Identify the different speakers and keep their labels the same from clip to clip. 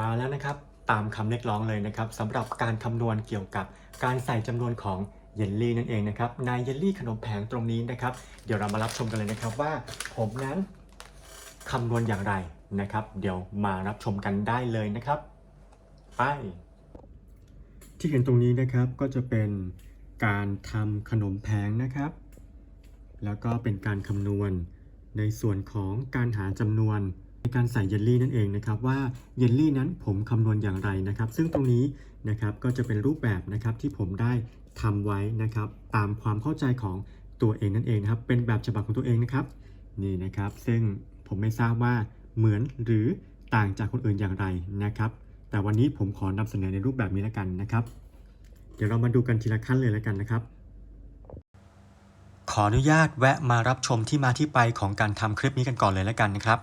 Speaker 1: มาแล้วนะครับตามคำเรียกร้องเลยนะครับสำหรับการคำนวณเกี่ยวกับการใส่จำนวนของเยลลี่นั่นเองนะครับในเยลลี่ขนมแผงตรงนี้นะครับ เดี๋ยวเรามารับชมกันเลยนะครับว่าผมนั้นคำนวณอย่างไรนะครับ เดี๋ยวมารับชมกันได้เลยนะครับไปที่เห็นตรงนี้นะครับก็จะเป็นการทำขนมแผงนะครับ แล้วก็เป็นการคำนวณในส่วนของการหาจำนวน การใส่เยลลี่นั่นเองนะครับว่าเยลลี่นั้นผมคำนวณอย่างไรนะครับ ซึ่งตรงนี้นะครับก็จะเป็นรูปแบบนะครับที่ผมได้ทำไว้นะครับตามความเข้าใจของตัวเองนั่นเองนะครับเป็นแบบฉบับของตัวเองนะครับนี่นะครับ ซึ่งผมไม่ทราบว่าเหมือนหรือต่างจากคนอื่นอย่างไรนะครับ แต่วันนี้ผมขอนำเสนอในรูปแบบนี้แล้วกันนะครับ เดี๋ยวเรามาดูกันทีละขั้นเลยแล้วกันนะครับ ขออนุญาตแวะมารับชมที่มาที่ไปของการทำคลิปนี้กันก่อนเลยแล้วกันนะครับ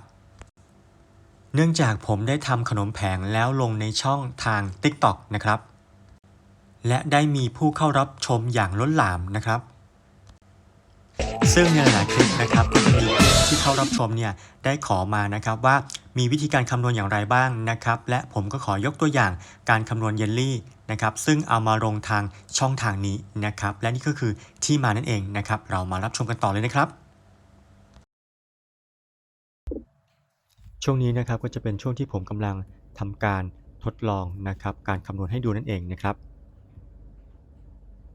Speaker 1: เนื่องจากผมได้ทำขนมแผงแล้วลงในช่องทาง TikTok นะครับ และได้มีผู้เข้ารับชมอย่างล้นหลามนะครับ ซึ่งในหลายคลิปนะครับก็จะมีที่เข้ารับชมเนี่ยได้ขอมานะครับว่ามีวิธีการคำนวณอย่างไรบ้างนะครับ และผมก็ขอยกตัวอย่างการคำนวณเยลลี่นะครับซึ่งเอามาลงทางช่องทางนี้นะครับ และนี่ก็คือที่มานั่นเองนะครับ เรามารับชมกันต่อเลยนะครับ ช่วงนี้นะครับก็จะเป็นช่วงที่ผมกำลังทำการทดลองนะครับการคำนวณให้ดูนั่นเองนะครับ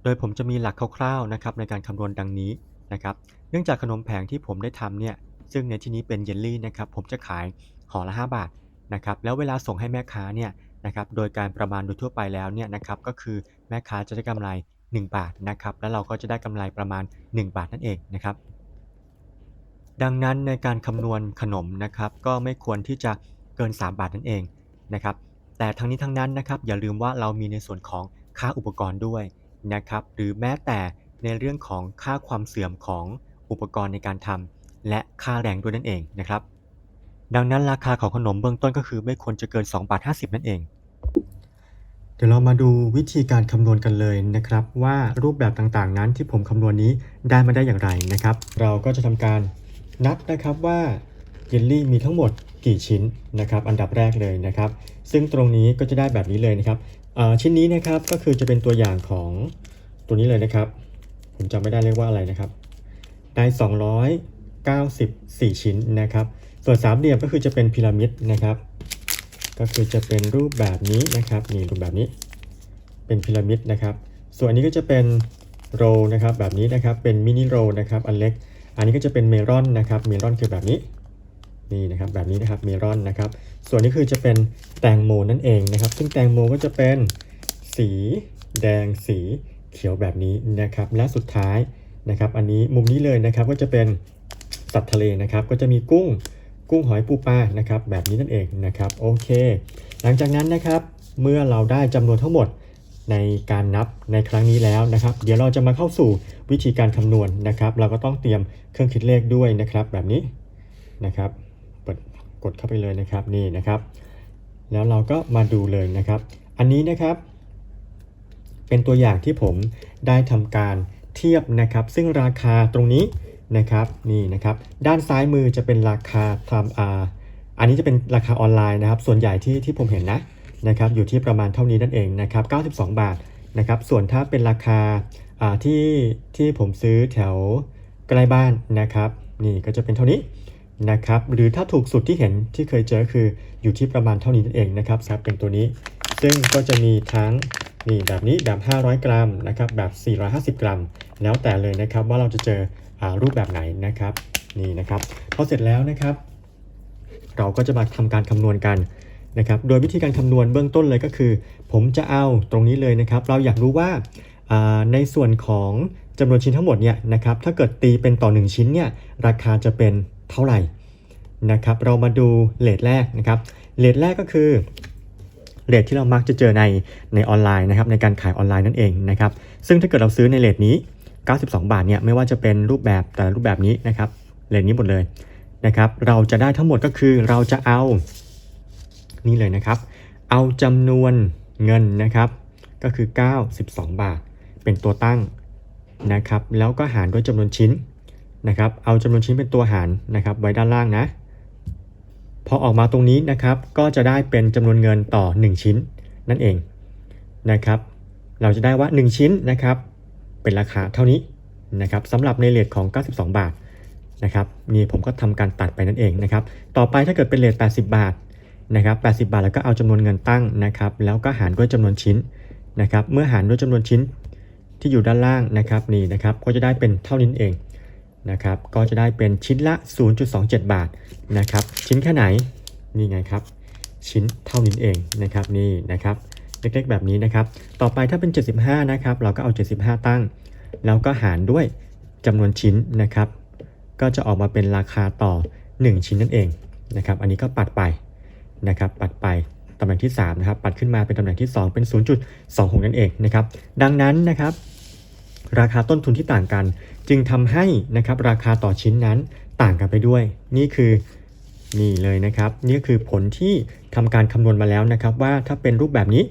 Speaker 1: โดยผมจะมีหลักคร่าวๆนะครับในการคำนวณดังนี้นะครับ เนื่องจากขนมแผงที่ผมได้ทำเนี่ยซึ่งในที่นี้เป็นเยลลี่นะครับผมจะขายห่อละ 5 บาทนะครับแล้วเวลาส่งให้แม่ค้าเนี่ยนะครับโดยการประมาณโดยทั่วไปแล้วเนี่ยนะครับก็คือแม่ค้าจะได้กำไร 1 บาทนะครับแล้วเราก็จะได้กำไรประมาณ 1 บาทนั่นเองนะครับ ดังนั้นในการคำนวณขนมนะครับก็ไม่ควรที่จะเกิน 3 บาทนั่นเองนะครับแต่ทั้งนี้ทั้งนั้นนะครับอย่าลืมว่าเรามีในส่วนของค่าอุปกรณ์ด้วยนะครับหรือแม้แต่ในเรื่องของค่าความเสื่อมของอุปกรณ์ในการทำและค่าแรงด้วยนั่นเองนะครับ ดังนั้นราคาของขนมเบื้องต้นก็คือไม่ควรจะเกิน2บาท50 นั่นเอง เดี๋ยวเรามาดูวิธีการคำนวณกันเลยนะครับ ว่ารูปแบบต่างๆนั้นที่ผมคำนวณนี้ได้มาได้อย่างไรนะครับ เราก็จะทำการ นับนะครับว่าเยลลี่มีทั้งหมดกี่ชิ้นนะครับ อันดับแรกเลยนะครับ ซึ่งตรงนี้ก็จะได้แบบนี้เลยนะครับชิ้นนี้นะครับก็คือจะเป็นตัวอย่างของตัวนี้เลยนะครับ ผมจำไม่ได้เรียกว่าอะไรนะครับได้294 ชิ้นนะครับ ส่วนสามเหลี่ยมก็คือจะเป็นพีระมิดนะครับ ก็คือจะเป็นรูปแบบนี้นะครับนี่รูปแบบนี้ เป็นพีระมิดนะครับ ส่วนนี้ก็จะเป็นโรนะครับแบบนี้นะครับเป็นมินิโรนะครับอันเล็ก อันนี้ก็จะเป็นเมลอนนะครับเมลอนคือแบบนี้นี่นะครับแบบนี้นะครับเมลอนนะครับ ส่วนนี้คือจะเป็นแตงโมนั่นเองนะครับ ซึ่งแตงโมก็จะเป็นสีแดงสีเขียวแบบนี้นะครับ และสุดท้ายนะครับ อันนี้มุมนี้เลยนะครับก็จะเป็นสัตว์ทะเลนะครับ ก็จะมีกุ้งกุ้งหอยปูปลานะครับ แบบนี้นั่นเองนะครับโอเค หลังจากนั้นนะครับเมื่อเราได้จำนวนทั้งหมด ในการนับในครั้งนี้แล้วนะครับ เดี๋ยวเราจะมาเข้าสู่วิธีการคำนวณนะครับ เราก็ต้องเตรียมเครื่องคิดเลขด้วยนะครับ แบบนี้นะครับเปิดกดเข้าไปเลยนะครับนี่นะครับ แล้วเราก็มาดูเลยนะครับ อันนี้นะครับ เป็นตัวอย่างที่ผมได้ทำการเทียบนะครับ ซึ่งราคาตรงนี้นะครับนี่นะครับ ด้านซ้ายมือจะเป็นราคาทำอาอันนี้จะเป็นราคาออนไลน์นะครับ ส่วนใหญ่ที่ที่ผมเห็นนะ นะครับอยู่ที่ประมาณเท่านี้นั่นเองนะครับ92 บาทนะครับส่วนถ้าเป็นราคาที่ที่ผมซื้อแถวใกล้บ้านนะครับนี่ก็จะเป็นเท่านี้นะครับหรือถ้าถูกสุดที่เห็นที่เคยเจอคืออยู่ที่ประมาณเท่านี้นั่นเองนะครับครับเป็นตัวนี้ ซึ่งก็จะมีทั้งนี่แบบนี้แบบ 500 กรัมนะครับแบบ 450 กรัม แล้วแต่เลยนะครับว่าเราจะเจออรูปแบบไหนนะครับนี่นะครับพอเสร็จแล้วนะครับ เราก็จะมาทำการคำนวณกัน นะครับโดยวิธีการคำนวณเบื้องต้นเลยก็คือ ผมจะเอาตรงนี้เลยนะครับ เราอยากรู้ว่าในส่วนของจำนวนชิ้นทั้งหมดเนี่ยนะครับถ้าเกิดตีเป็นต่อ 1 ชิ้นเนี่ยราคาจะเป็นเท่าไหร่นะครับเรามาดูเลทแรกนะครับเลทแรกก็คือเลทที่เรามักจะเจอในในออนไลน์นะครับในการขายออนไลน์นั่นเองนะครับซึ่งถ้าเกิดเราซื้อในเลทนี้ 92 บาทเนี่ยไม่ว่าจะเป็นรูปแบบแต่ละรูปแบบนี้นะครับเลนนี้หมดเลยนะครับเราจะได้ทั้งหมดก็คือเราจะเอา นี่เลยนะครับ เอาจำนวนเงินนะครับ ก็คือ 92 บาท เป็นตัวตั้งนะครับ แล้วก็หารด้วยจำนวนชิ้นนะครับ เอาจำนวนชิ้นเป็นตัวหารนะครับ ไว้ด้านล่างนะ พอออกมาตรงนี้นะครับ ก็จะได้เป็นจำนวนเงินต่อ 1 ชิ้นนั่นเองนะครับ เราจะได้ว่า 1 ชิ้นนะครับ เป็นราคาเท่านี้นะครับสำหรับในเลทของ 92 บาทนะครับนี่ผมก็ทำการตัดไปนั่นเองนะครับ ต่อไปถ้าเกิดเป็นเลท80 บาท นะครับ80 บาทแล้วก็เอาจำนวนเงินตั้งนะครับ แล้วก็หารด้วยจำนวนชิ้นนะครับ เมื่อหารด้วยจำนวนชิ้นที่อยู่ด้านล่างนะครับนี่นะครับ ก็จะได้เป็นเท่านี้เองนะครับ ก็จะได้เป็นชิ้นละ 0.27 บาทนะครับ ชิ้นแค่ไหนนี่ไงครับ ชิ้นเท่านี้เองนะครับนี่นะครับเล็กๆแบบนี้นะครับ ต่อไปถ้าเป็น 75 นะครับ เราก็เอา 75 ตั้ง แล้วก็หารด้วยจำนวนชิ้นนะครับ ก็จะออกมาเป็นราคาต่อ 1 ชิ้นนั่นเองนะครับ อันนี้ก็ปัดไป นะครับปัดไปตำแหน่งที่3นะครับปัดขึ้นมาเป็นตำแหน่งที่ 2 เป็น 0.26 นั่นเองนะครับดังนั้นนะครับราคาต้นทุนที่ต่างกัน จึงทำให้นะครับราคาต่อชิ้นนั้นต่างกันไปด้วย นี่คือนี่เลยนะครับนี่คือผลที่ทำการคำนวณมาแล้วนะครับว่าถ้าเป็นรูปแบบนี้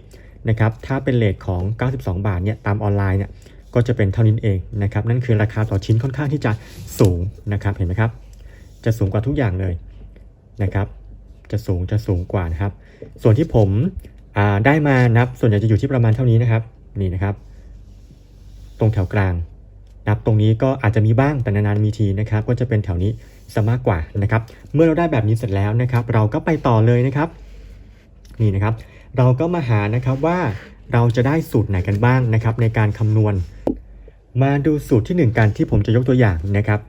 Speaker 1: นะครับถ้าเป็นเลทของ 92 บาทเนี่ยตามออนไลน์เนี่ยก็จะเป็นเท่านี้เองนะครับนั่นคือราคาต่อชิ้นค่อนข้างที่จะสูงนะครับเห็นไหมครับจะสูงกว่าทุกอย่างเลยนะครับ จะสูงจะสูงกว่านะครับ ส่วนที่ผมได้มานับส่วนใหญ่จะอยู่ที่ประมาณเท่านี้นะครับนี่นะครับ ตรงแถวกลาง นับตรงนี้ก็อาจจะมีบ้างแต่นานๆมีทีนะครับ ก็จะเป็นแถวนี้ซะมากกว่านะครับ เมื่อเราได้แบบนี้เสร็จแล้วนะครับ เราก็ไปต่อเลยนะครับนี่นะครับ เราก็มาหานะครับว่าเราจะได้สูตรไหนกันบ้างนะครับ ในการคำนวณ มาดูสูตรที่ 1 กันที่ผมจะยกตัวอย่างนะครับ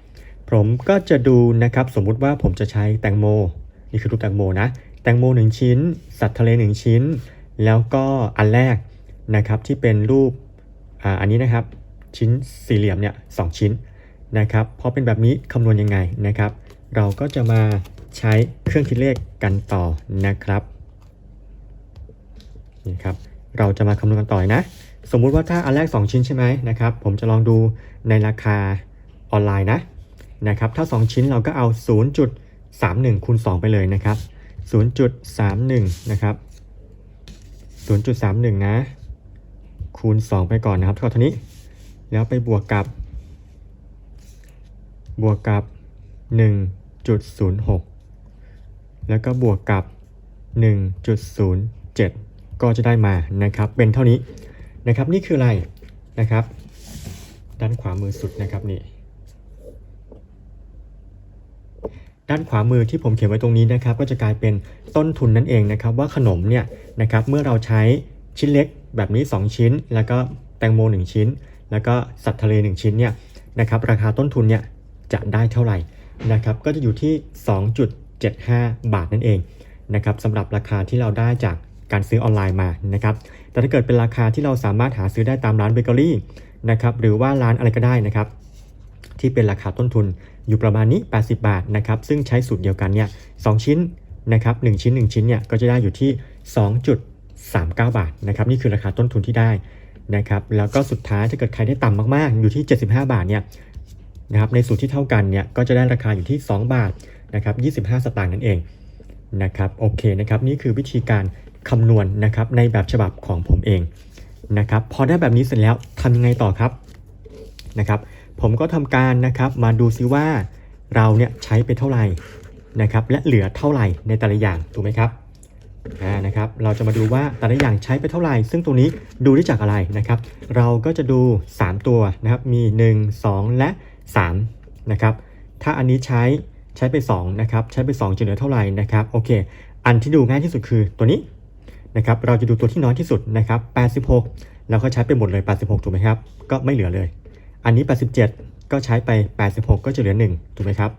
Speaker 1: ผมก็จะดูนะครับ สมมุติว่าผมจะใช้แตงโม นี่คือรูปแตงโมนะ แตงโม1ชิ้น สัตว์ทะเล1ชิ้น แล้วก็อันแรกนะครับที่เป็นรูปอ่าอันนี้นะครับชิ้นสี่เหลี่ยมเนี่ยสชิ้นนะครับพอเป็นแบบนี้คำนวณยังไงนะครับ เราก็จะมาใช้เครื่องคิดเลขกันต่อนะครับนี่ครับเราจะมาคำนวณกันต่อนะ สมมุติว่าถ้าอันแรก 2 ชิ้นใช่ไหมนะครับ ผมจะลองดูในราคาออนไลน์นะนะครับ ถ้า 2 ชิ้นเราก็เอา 31คูณ2ไปเลยนะครับ 0.31 นะครับ 0.31 นะ คูณ 2 ไปก่อนนะครับเท่านี้ แล้วไปบวกกับ บวกกับ 1.06 แล้วก็บวกกับ 1.07 ก็จะได้มานะครับ เป็นเท่านี้นะครับ นี่คืออะไรนะครับ ด้านขวามือสุดนะครับนี่ ด้านขวามือที่ผมเขียนไว้ตรงนี้นะครับ ก็จะกลายเป็นต้นทุนนั่นเองนะครับ ว่าขนมเนี่ยนะครับเมื่อเราใช้ชิ้นเล็กแบบนี้ 2 ชิ้น แล้วก็แตงโม 1 ชิ้น แล้วก็สัตว์ทะเล 1 ชิ้นเนี่ยนะครับราคาต้นทุนเนี่ยจะได้เท่าไหร่นะครับก็จะอยู่ที่ 2.75 บาทนั่นเองนะครับสำหรับราคาที่เราได้จากการซื้อออนไลน์มานะครับแต่ถ้าเกิดเป็นราคาที่เราสามารถหาซื้อได้ตามร้านเบเกอรี่นะครับหรือว่าร้านอะไรก็ได้นะครับที่เป็นราคาต้นทุน อยู่ประมาณนี้ 80 บาทนะครับซึ่งใช้สูตรเดียวกันเนี่ยสชิ้นนะครับ1ชิ้น 1 ชิ้นเนี่ยก็จะได้อยู่ที่ 2.39 บาทนะครับนี่คือราคาต้นทุนที่ได้นะครับแล้วก็สุดท้ายถ้าเกิดใครได้ต่ำมากๆ อยู่ที่ 75 บาทเนี่ยนะครับในสูตรที่เท่ากันเนี่ยก็จะได้ราคาอยู่ที่ 2 บาทนะครับ25 สตางค์นั่นเองนะครับโอเคนะครับนี่คือวิธีการคำนวณนะครับในแบบฉบับของผมเองนะครับพอได้แบบนี้เสร็จแล้วทำยังไงต่อครับนะครับ ผมก็ทำการนะครับมาดูซิว่าเราเนี่ยใช้ไปเท่าไหร่นะครับและเหลือเท่าไหร่ในแต่ละอย่างถูกไหมครับนะครับเราจะมาดูว่าแต่ละอย่างใช้ไปเท่าไหร่ ซึ่งตรงนี้ดูได้จากอะไรนะครับ เราก็จะดู 3 ตัวนะครับมี 1 2 และ3นะครับถ้าอันนี้ใช้ใช้ไป2นะครับใช้ไป2จะเหลือเท่าไหร่นะครับโอเค อันที่ดูง่ายที่สุดคือตัวนี้นะครับเราจะดูตัวที่น้อยที่สุดนะครับ86 แล้วก็ใช้ไปหมดเลย 86 ถูกไหมครับ ก็ไม่เหลือเลย อันนี้ 87 ก็ใช้ไป 86 ก็จะเหลือ 1 ถูกไหมครับ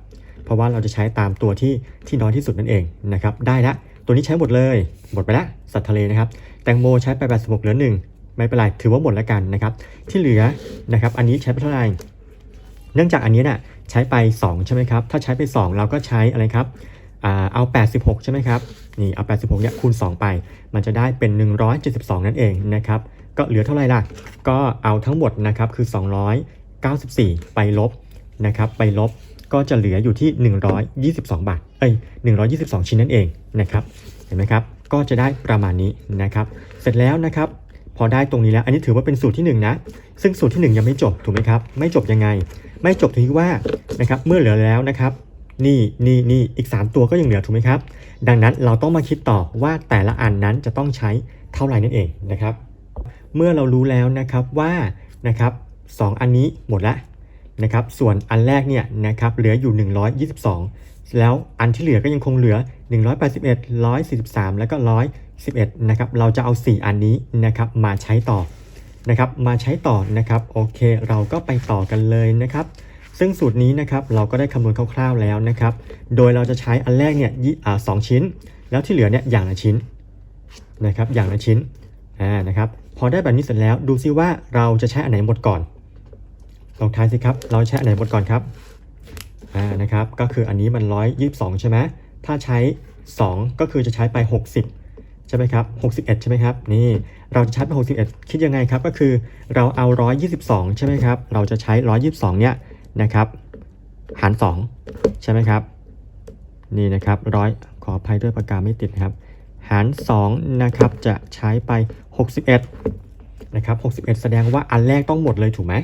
Speaker 1: เพราะว่าเราจะใช้ตามตัวที่ที่น้อยที่สุดนั่นเองนะครับ ได้ละ ตัวนี้ใช้หมดเลย หมดไปละ สัตว์ทะเลนะครับ แตงโมใช้ไป 86 เหลือ 1 ไม่เป็นไร ถือว่าหมดแล้วกันนะครับ ที่เหลือนะครับ อันนี้ใช้ไปเท่าไหร่ เนื่องจากอันนี้นะ่ะใช้ไป 2 ใช่ไหมครับ ถ้าใช้ไป 2 เราก็ใช้อะไรครับเอา 86 ใช่ไหมครับ นี่ เอา 86เนี่ยคูณ 2 ไป มันจะได้เป็น 172 นั่นเองนะครับ ก็เหลือเท่าไหร่ล่ะ ก็เอาทั้งหมดนะครับ คือ 94 ไปลบนะครับไปลบก็จะเหลืออยู่ที่ 122 บาท เอ้ย 122 ชิ้นนั่นเองนะครับ เห็นไหมครับ ก็จะได้ประมาณนี้นะครับ เสร็จแล้วนะครับ พอได้ตรงนี้แล้ว อันนี้ถือว่าเป็นสูตรที่1นะ ซึ่งสูตรที่ 1 ยังไม่จบถูกไหมครับ ไม่จบยังไง ไม่จบที่ว่านะครับ เมื่อเหลือแล้วนะครับ นี่นี่นี่อีก 3 ตัวก็ยังเหลือถูกไหมครับ ดังนั้นเราต้องมาคิดต่อว่าแต่ละอันนั้นจะต้องใช้เท่าไหร่นั่นเองนะครับ เมื่อเรารู้แล้วนะครับว่านะครับ สองอันนี้หมดละนะครับ ส่วนอันแรกเนี่ยนะครับเหลืออยู่ 122 แล้วอันที่เหลือก็ยังคงเหลือ 181 143 แล้วก็ 111 นะครับ เราจะเอา 4 อันนี้นะครับมาใช้ต่อนะครับ มาใช้ต่อนะครับ โอเค เราก็ไปต่อกันเลยนะครับ ซึ่งสูตรนี้นะครับเราก็ได้คำนวณคร่าวๆแล้วนะครับ โดยเราจะใช้อันแรกเนี่ยสองชิ้น แล้วที่เหลือเนี่ยอย่างละชิ้นนะครับ อย่างละชิ้น อ่า นะครับ พอได้แบบนี้เสร็จแล้วดูซิว่าเราจะใช้อันไหนหมดก่อน ลองทายสิครับ เราใช้อันไหนหมดก่อนครับ อ่า นะครับ ก็คืออันนี้มัน 122 ใช่ไหม ถ้าใช้ 2 ก็คือจะใช้ไป 60 ใช่ไหมครับ 61 ใช่ไหมครับ นี่ เราจะใช้ไป 61 คิดยังไงครับ ก็คือเราเอา 122 ใช่ไหมครับ เราจะใช้ 122 เนี่ยนะครับ หาร 2 ใช่ไหมครับ นี่นะครับร้อยขออภัยด้วยปากกาไม่ติดนะครับ หาร 2 นะครับ จะใช้ไป 61 นะครับ 61 แสดงว่าอันแรกต้องหมดเลยถูกไหม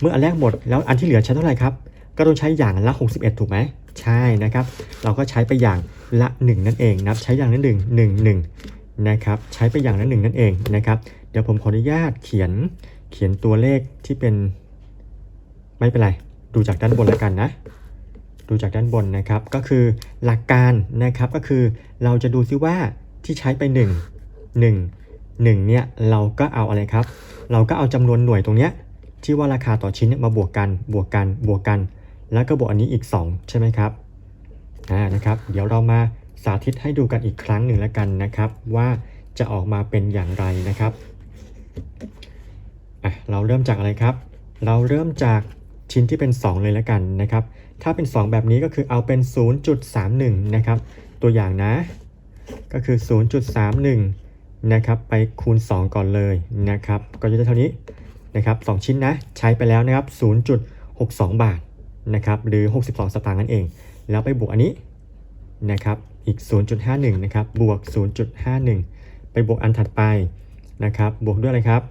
Speaker 1: เมื่ออันแรกหมดแล้วอันที่เหลือใช้เท่าไหร่ครับ ก็ต้องใช้อย่างละ 61 ถูกไหม ใช่นะครับ เราก็ใช้ไปอย่างละ 1 นั่นเองนะครับใช้อย่างละ1 1 1นะครับใช้ไปอย่างละ 1 นั่นเองนะครับเดี๋ยวผมขออนุญาตเขียนเขียนตัวเลขที่เป็น ไม่เป็นไร ดูจากด้านบนแล้วกันนะดูจากด้านบนนะครับ ก็คือหลักการนะครับก็คือเราจะดูซิว่าที่ใช้ไป 1 1 1เนี่ยเราก็เอาอะไรครับ เราก็เอาจำนวนหน่วยตรงเนี้ย ที่ว่าราคาต่อชิ้นเนี่ยมาบวกกันบวกกันบวกกัน แล้วก็บวกอันนี้อีก 2 ใช่ไหมครับอ่านะครับ เดี๋ยวเรามาสาธิตให้ดูกันอีกครั้งหนึ่งแล้วกันนะครับ ว่าจะออกมาเป็นอย่างไรนะครับอะเราเริ่มจากอะไรครับ เราเริ่มจากชิ้นที่เป็น 2 เลยแล้วกันนะครับ ถ้าเป็น 2 แบบนี้ก็คือเอาเป็น 0.31 นะครับ ตัวอย่างนะ ก็คือ 0.31 นะครับ ไปคูณ 2 ก่อนเลยนะครับ ก็จะได้เท่านี้ นะครับ2ชิ้นนะใช้ไปแล้วนะครับ 0.62 บาทนะครับหรือ 62 สตางค์นั่นเอง แล้วไปบวกอันนี้นะครับอีก 0.51 นะครับบวก 0.51 ไปบวกอันถัดไปนะครับบวกด้วยอะไรครับ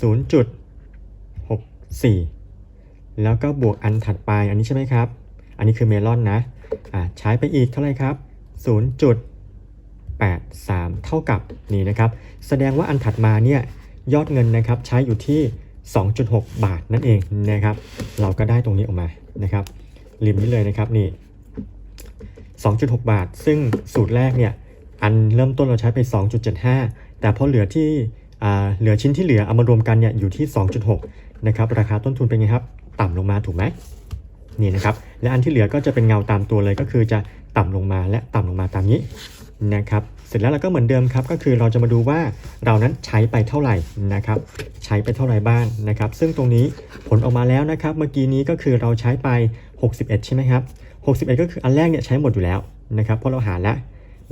Speaker 1: 0.64 แล้วก็บวกอันถัดไปอันนี้ใช่ไหมครับ อันนี้คือเมลอนนะใช้ไปอีกเท่าไหร่ครับ 0.83 เท่ากับนี่นะครับ แสดงว่าอันถัดมาเนี่ย ยอดเงินนะครับใช้อยู่ที่ 2.6 บาทนั่นเองนะครับ เราก็ได้ตรงนี้ออกมานะครับริมนี้เลยนะครับนี่ 2.6 บาท ซึ่งสูตรแรกเนี่ยอันเริ่มต้นเราใช้ไป 2.75 แต่พอเหลือที่เหลือชิ้นที่เหลือเอามารวมกันเนี่ยอยู่ที่ 2.6 นะครับ ราคาต้นทุนเป็นไงครับ ต่ำลงมาถูกไหมนี่นะครับ และอันที่เหลือก็จะเป็นเงาตามตัวเลยก็คือจะต่ำลงมาและต่ำลงมาตามนี้นะครับ เสร็จแล้วเราก็เหมือนเดิมครับก็คือเราจะมาดูว่าเรานั้นใช้ไปเท่าไหร่นะครับใช้ไปเท่าไหร่บ้างนะครับ ซึ่งตรงนี้ผลออกมาแล้วนะครับ เมื่อกี้นี้ก็คือเราใช้ไป 61 ใช่ไหมครับ 61 ก็คืออันแรกเนี่ยใช้หมดอยู่แล้วนะครับเพราะเราหารแล้ว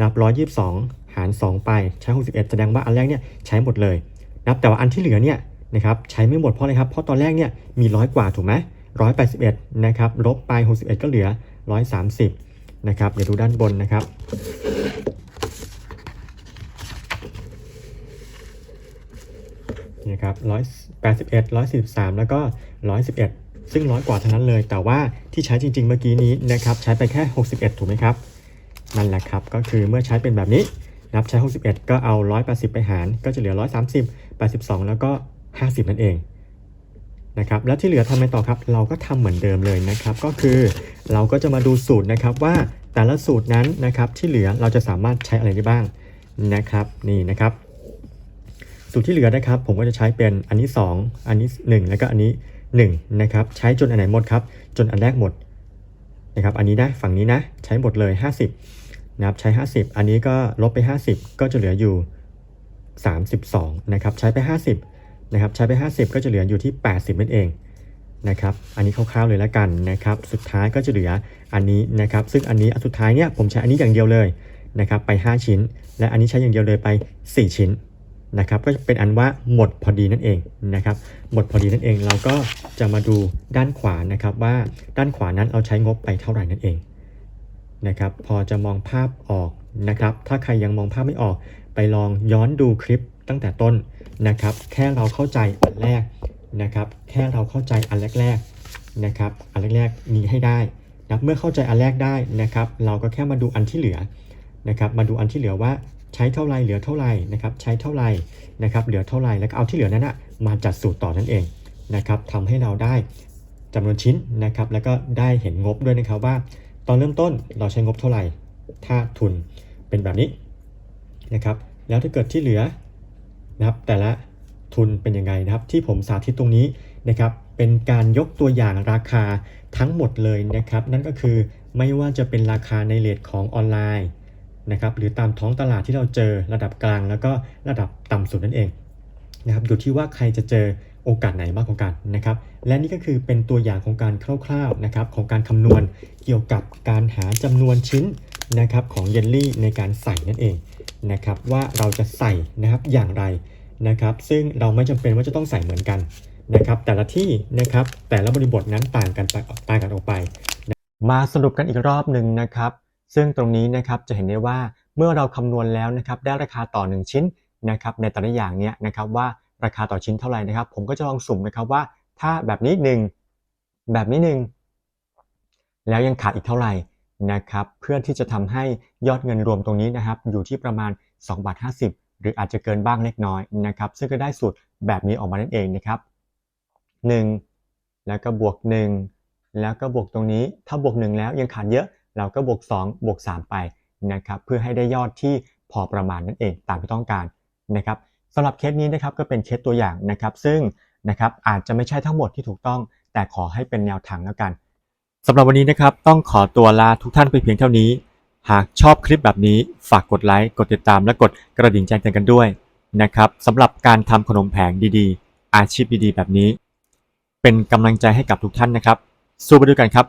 Speaker 1: นับ 122 หาร 2 ไปใช้ 61 แสดงว่าอันแรกเนี่ยใช้หมดเลยนับแต่ว่าอันที่เหลือเนี่ยนะครับใช้ไม่หมดเพราะอะไรครับเพราะตอนแรกเนี่ยมีร้อยกว่าถูกไหม181นะครับลบไป 61 ก็เหลือ 130นะครับเดี๋ยวดูด้านบนนะครับ นี่ครับ181 143แล้วก็111ซึ่งร้อยกว่าเท่านั้นเลย แต่ว่าที่ใช้จริง ๆ เมื่อกี้นี้นะครับใช้ไปแค่ 61 ถูกไหมครับ นั่นแหละครับ ก็คือเมื่อใช้เป็นแบบนี้นับใช้ 61 ก็เอา 180 ไปหาร ก็จะเหลือ 130 82 แล้วก็ 50 นั่นเองนะครับแล้วที่เหลือทำไงต่อครับ เราก็ทำเหมือนเดิมเลยนะครับ ก็คือเราก็จะมาดูสูตรนะครับว่าแต่ละสูตรนั้นนะครับที่เหลือเราจะสามารถใช้อะไรได้บ้างนะครับ นี่นะครับ สูตรที่เหลือนะครับ ผมก็จะใช้เป็นอันนี้ 2 อันนี้ 1 แล้วก็อันนี้1นะครับใช้จนอันไหนหมดครับ จนอันแรกหมดนะครับอันนี้นะฝั่งนี้นะใช้หมดเลย 50นะครับใช้ 50 อันนี้ก็ลบไป 50 ก็จะเหลืออยู่ 32นะครับใช้ไป 50นะครับใช้ไป 50 ก็จะเหลืออยู่ที่ 80นั่นเองนะครับอันนี้คร่าวๆเลยแล้วกันนะครับสุดท้ายก็จะเหลืออันนี้นะครับซึ่งอันนี้อันสุดท้ายเนี่ยผมใช้อันนี้อย่างเดียวเลยนะครับไป 5 ชิ้น และอันนี้ใช้อย่างเดียวเลยไป 4 ชิ้น นะครับก็เป็นอันว่าหมดพอดีนั่นเองนะครับหมดพอดีนั่นเองเราก็จะมาดูด้านขวานะครับว่าด้านขวานั้นเราใช้งบไปเท่าไหร่นั่นเองนะครับพอจะมองภาพออกนะครับถ้าใครยังมองภาพไม่ออก ไปลองย้อนดูคลิปตั้งแต่ต้นนะครับแค่เราเข้าใจอันแรกนะครับแค่เราเข้าใจอันแรกๆนะครับอันแรกๆนี้ให้ได้นะเมื่อเข้าใจอันแรกได้นะครับเราก็แค่มาดูอันที่เหลือนะครับมาดูอันที่เหลือว่า ใช้เท่าไรเหลือเท่าไรนะครับใช้เท่าไรนะครับเหลือเท่าไรแล้วก็เอาที่เหลือนั้นนะมาจัดสูตรต่อนั่นเองนะครับทำให้เราได้จำนวนชิ้นนะครับแล้วก็ได้เห็นงบด้วยนะครับว่า ตอนเริ่มต้นเราใช้งบเท่าไหร่ ถ้าทุนเป็นแบบนี้นะครับแล้วถ้าเกิดที่เหลือนะครับแต่ละทุนเป็นยังไงนะครับ ที่ผมสาธิตตรงนี้นะครับเป็นการยกตัวอย่างราคาทั้งหมดเลยนะครับ นั่นก็คือไม่ว่าจะเป็นราคาในเลทของออนไลน์ นะครับหรือตามท้องตลาดที่เราเจอระดับกลาง แล้วก็ระดับต่ำสุดนั่นเองนะครับอยู่ที่ว่าใครจะเจอโอกาสไหนมากกว่ากันนะครับและนี่ก็คือเป็นตัวอย่างของการคร่าวๆนะครับของการคำนวณเกี่ยวกับการหาจำนวนชิ้นนะครับของเยลลี่ในการใส่นั่นเองนะครับว่าเราจะใส่นะครับอย่างไรนะครับซึ่งเราไม่จำเป็นว่าจะต้องใส่เหมือนกันนะครับแต่ละที่นะครับแต่ละบริบทนั้นต่างกันต่างกันออกไป มาสรุปกันอีกรอบหนึ่งนะครับ ซึ่งตรงนี้นะครับจะเห็นได้ว่าเมื่อเราคำนวณแล้วนะครับได้ราคาต่อ 1 ชิ้นนะครับในแต่ละอย่างเนี้ยนะครับว่าราคาต่อชิ้นเท่าไหร่นะครับ ผมก็จะลองสุ่มนะครับว่าถ้าแบบนี้หนึ่งแบบนี้หนึ่งแล้วยังขาดอีกเท่าไหร่นะครับเพื่อที่จะทำให้ยอดเงินรวมตรงนี้นะครับอยู่ที่ประมาณ2บาท50 หรืออาจจะเกินบ้างเล็กน้อยนะครับซึ่งก็ได้สูตรแบบนี้ออกมานั่นเองนะครับ 1 แล้วก็บวก 1 แล้วก็บวกตรงนี้ ถ้าบวก 1 แล้วยังขาดเยอะ เราก็บวก2บวก3ไปนะครับเพื่อให้ได้ยอดที่พอประมาณนั่นเองตามที่ต้องการนะครับสำหรับเคสนี้นะครับก็เป็นเคสตัวอย่างนะครับ ซึ่งนะครับอาจจะไม่ใช่ทั้งหมดที่ถูกต้อง แต่ขอให้เป็นแนวทางแล้วกันสำหรับวันนี้นะครับต้องขอตัวลาทุกท่านไปเพียงเท่านี้ หากชอบคลิปแบบนี้ฝากกดไลค์กดติดตามและกดกระดิ่งแจ้งเตือนกันด้วยนะครับสำหรับการทำขนมแผงดีๆ อาชีพดีๆ แบบนี้ เป็นกำลังใจให้กับทุกท่านนะครับ สู้ไปด้วยกันครับ